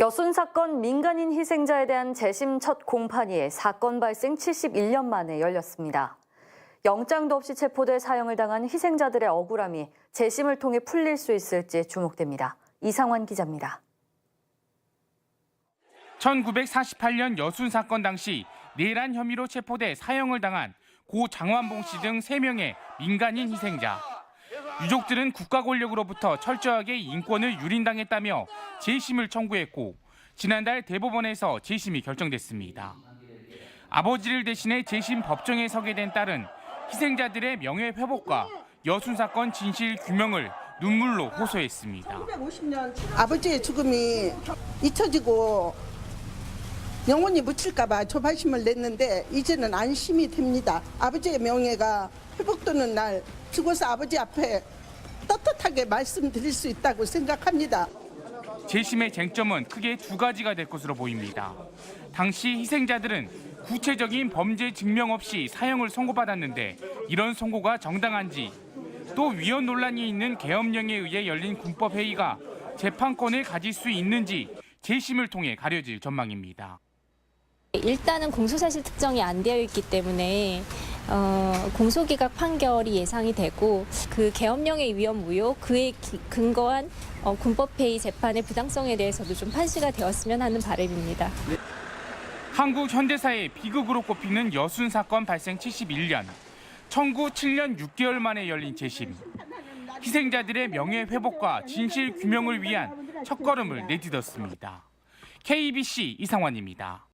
여순 사건 민간인 희생자에 대한 재심 첫 공판이 사건 발생 71년 만에 열렸습니다. 영장도 없이 체포돼 사형을 당한 희생자들의 억울함이 재심을 통해 풀릴 수 있을지 주목됩니다. 이상환 기자입니다. 1948년 여순 사건 당시 내란 혐의로 체포돼 사형을 당한 고 장완봉 씨 등 3명의 민간인 희생자. 유족들은 국가 권력으로부터 철저하게 인권을 유린당했다며 재심을 청구했고 지난달 대법원에서 재심이 결정됐습니다. 아버지를 대신해 재심 법정에 서게 된 딸은 희생자들의 명예 회복과 여순 사건 진실 규명을 눈물로 호소했습니다. 아버지의 죽음이 잊혀지고 영원히 묻힐까봐 조바심을 냈는데 이제는 안심이 됩니다. 아버지의 명예가 회복되는 날 죽어서 아버지 앞에 떳떳하게 말씀드릴 수 있다고 생각합니다. 재심의 쟁점은 크게 두 가지가 될 것으로 보입니다. 당시 희생자들은 구체적인 범죄 증명 없이 사형을 선고받았는데 이런 선고가 정당한지 또 위헌 논란이 있는 계엄령에 의해 열린 군법 회의가 재판권을 가질 수 있는지 재심을 통해 가려질 전망입니다. 일단은 공소사실 특정이 안 되어 있기 때문에 어, 공소기각 판결이 예상이 되고 그 계엄령의 위헌 무효 그에 기- 근거한 어, 군법회의 재판의 부당성에 대해서도 좀 판시가 되었으면 하는 바람입니다. 한국 현대사의 비극으로 꼽히는 여순 사건 발생 71년, 청구 7년 6개월 만에 열린 재심. 희생자들의 명예 회복과 진실 규명을 위한 첫걸음을 내딛었습니다. KBC 이상환입니다.